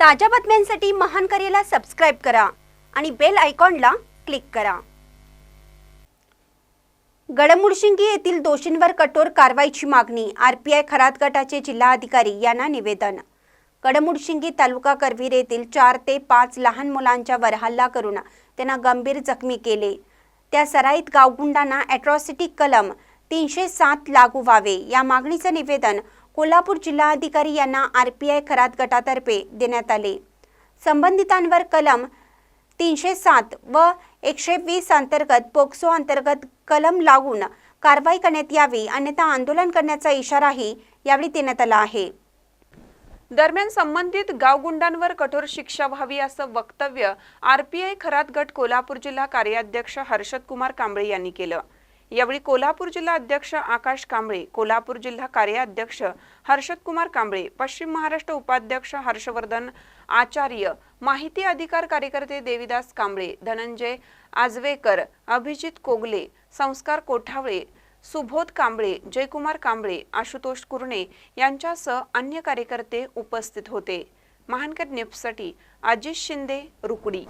ताज्या बातम्यांसाठी महान करेला सबस्क्राईब करा आणि बेल आयकॉनला क्लिक करा. गडमुडशिंगी येथील दोषींवर कठोर कारवाईची मागणी आरपीआय खरात गटाचे जिल्हाधिकारी यांना निवेदन. गडमुडशिंगी तालुका करवीर येथील चार ते पाच लहान मुलांच्या वर हल्ला करून त्यांना गंभीर जखमी केले. त्या सराईत गावगुंडांना अॅट्रॉसिटी कलम तीनशे सात लागू व्हावे या मागणीचं निवेदन कोल्हापूर जिल्हाधिकारी यांना आर पी आय खरात गटातर्फे देण्यात आले. संबंधितांवर कलम तीनशे सात व एकशे वीस अंतर्गत पोक्सो अंतर्गत कलम लागून कारवाई करण्यात यावी अन्यथा आंदोलन करण्याचा इशाराही यावेळी देण्यात आला आहे. दरम्यान संबंधित गावगुंडांवर कठोर शिक्षा व्हावी असं वक्तव्य आरपीआय खरात गट कोल्हापूर जिल्हा कार्याध्यक्ष हर्षद कुमार कांबळे यांनी केलं. यावेळी कोल्हापूर जिल्हा अध्यक्ष आकाश कांबळे कोल्हापूर जिल्हा कार्याध्यक्ष हर्षद कुमार कांबळे पश्चिम महाराष्ट्र उपाध्यक्ष हर्षवर्धन आचार्य माहिती अधिकार कार्यकर्ते देविदास कांबळे धनंजय आजवेकर अभिजित कोगले संस्कार कोठावळे सुबोध कांबळे जयकुमार कांबळे आशुतोष कुरणे यांच्यासह अन्य कार्यकर्ते उपस्थित होते. महानकर न्यूजसाठी अजित शिंदे रुकडी.